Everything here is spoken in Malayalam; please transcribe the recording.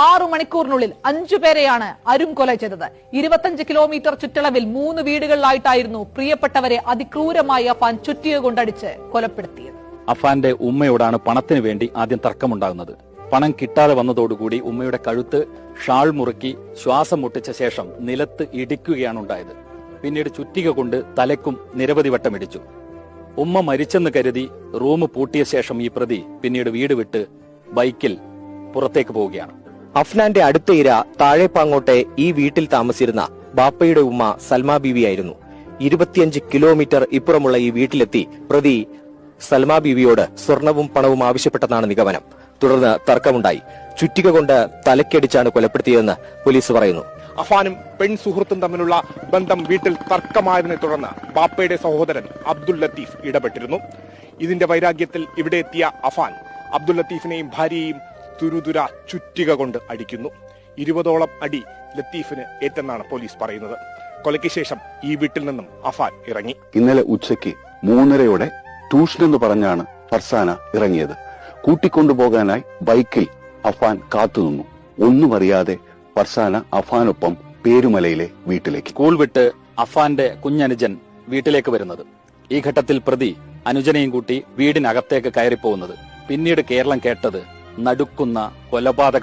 ആറു മണിക്കൂറിനുള്ളിൽ അഞ്ചു പേരെയാണ് അരും കൊല ചെയ്തത്. ഇരുപത്തഞ്ച് കിലോമീറ്റർ ചുറ്റളവിൽ മൂന്ന് വീടുകളിലായിട്ടായിരുന്നു പ്രിയപ്പെട്ടവരെ അതിക്രൂരമായി അഫാൻ ചുറ്റിക കൊണ്ടടിച്ച് കൊലപ്പെടുത്തിയത്. അഫാന്റെ ഉമ്മയോടാണ് പണത്തിന് വേണ്ടി ആദ്യം തർക്കമുണ്ടാകുന്നത്. പണം കിട്ടാതെ വന്നതോടുകൂടി ഉമ്മയുടെ കഴുത്ത് ഷാൾ മുറുക്കി ശ്വാസം മുട്ടിച്ച ശേഷം നിലത്ത് ഇടിക്കുകയാണ് ഉണ്ടായത് പിന്നീട് ചുറ്റിക കൊണ്ട് തലക്കും നിരവധി വട്ടം ഇടിച്ചു ഉമ്മ മരിച്ചെന്ന് കരുതി റൂം പൂട്ടിയ ശേഷം ഈ പ്രതി പിന്നീട് വീട് വിട്ട് ബൈക്കിൽ പുറത്തേക്ക് പോവുകയാണ്. അഫ്നാന്റെ അടുത്ത ഇര താഴെപ്പാങ്ങോട്ടെ ഈ വീട്ടിൽ താമസിച്ചിരുന്ന ബാപ്പയുടെ ഉമ്മ സൽമാ ബീവിയായിരുന്നു. ഇരുപത്തിയഞ്ച് കിലോമീറ്റർ ഇപ്പുറമുള്ള ഈ വീട്ടിലെത്തി പ്രതി സൽമാ ബീവിയോട് സ്വർണവും പണവും ആവശ്യപ്പെട്ടെന്നാണ് നിഗമനം. തുടർന്ന് തർക്കമുണ്ടായി. ചുറ്റിക കൊണ്ട് തലക്കടിച്ചാണ് കൊലപ്പെടുത്തിയതെന്ന് പോലീസ് പറയുന്നു. അഫാനും പെൺ സുഹൃത്തും തമ്മിലുള്ള ബന്ധം വീട്ടിൽ തർക്കമായതിനെ തുടർന്ന് ബാപ്പയുടെ സഹോദരൻ അബ്ദുൽ ലത്തീഫ് ഇടപെട്ടിരുന്നു. ഇതിന്റെ വൈരാഗ്യത്തിൽ ഇവിടെ എത്തിയ അഫാൻ അബ്ദുൽ ലത്തീഫിനെയും ഭാര്യയെയും തുരുതുര ചുറ്റിക കൊണ്ട് അടിക്കുന്നു. ഇരുപതോളം അടി ലത്തീഫിന് ഏറ്റെന്നാണ് പോലീസ് പറയുന്നത്. കൊലയ്ക്ക് ശേഷം ഈ വീട്ടിൽ നിന്നും അഫാൻ ഇറങ്ങി. ഇന്നലെ ഉച്ചയ്ക്ക് മൂന്നരയോടെ ട്യൂഷൻ എന്ന് പറഞ്ഞാണ് ഫർസാന ഇറങ്ങിയത്. കൂട്ടിക്കൊണ്ടുപോകാനായി ബൈക്കിൽ അഫാൻ കാത്തുനിന്നു. ഒന്നും അറിയാതെ ഫർസാന അഫാനൊപ്പം പേരുമലയിലെ വീട്ടിലേക്ക്. സ്കൂൾ വിട്ട് അഫാന്റെ കുഞ്ഞനുജൻ വീട്ടിലേക്ക് വരുന്നത്. ഈ ഘട്ടത്തിൽ പ്രതി അനുജനെയും കൂട്ടി വീടിനകത്തേക്ക് കയറിപ്പോകുന്നത്. പിന്നീട് കേരളം കേട്ടത് നടുക്കുന്ന കൊലപാതക.